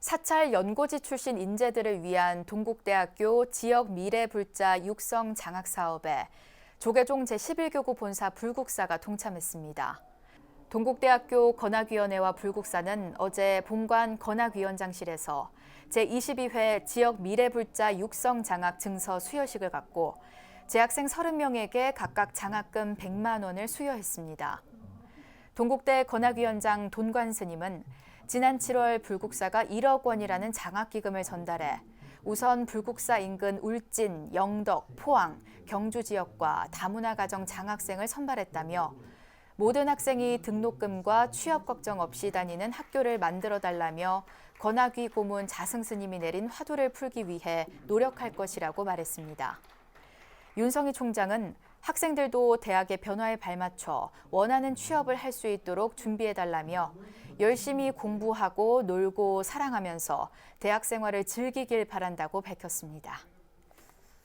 사찰 연고지 출신 인재들을 위한 동국대학교 지역 미래 불자 육성 장학 사업에 조계종 제11교구 본사 불국사가 동참했습니다. 동국대학교 건학위원회와 불국사는 어제 본관 건학위원장실에서 제22회 지역 미래불자 육성 장학 증서 수여식을 갖고 재학생 30명에게 각각 장학금 100만 원을 수여했습니다. 동국대 건학위원장 돈관 스님은 지난 7월 불국사가 1억 원이라는 장학기금을 전달해 우선 불국사 인근 울진, 영덕, 포항, 경주 지역과 다문화 가정 장학생을 선발했다며 모든 학생이 등록금과 취업 걱정 없이 다니는 학교를 만들어 달라며 건학위 고문 자승 스님이 내린 화두를 풀기 위해 노력할 것이라고 말했습니다. 윤성희 총장은 학생들도 대학의 변화에 발맞춰 원하는 취업을 할 수 있도록 준비해달라며 열심히 공부하고 놀고 사랑하면서 대학 생활을 즐기길 바란다고 밝혔습니다.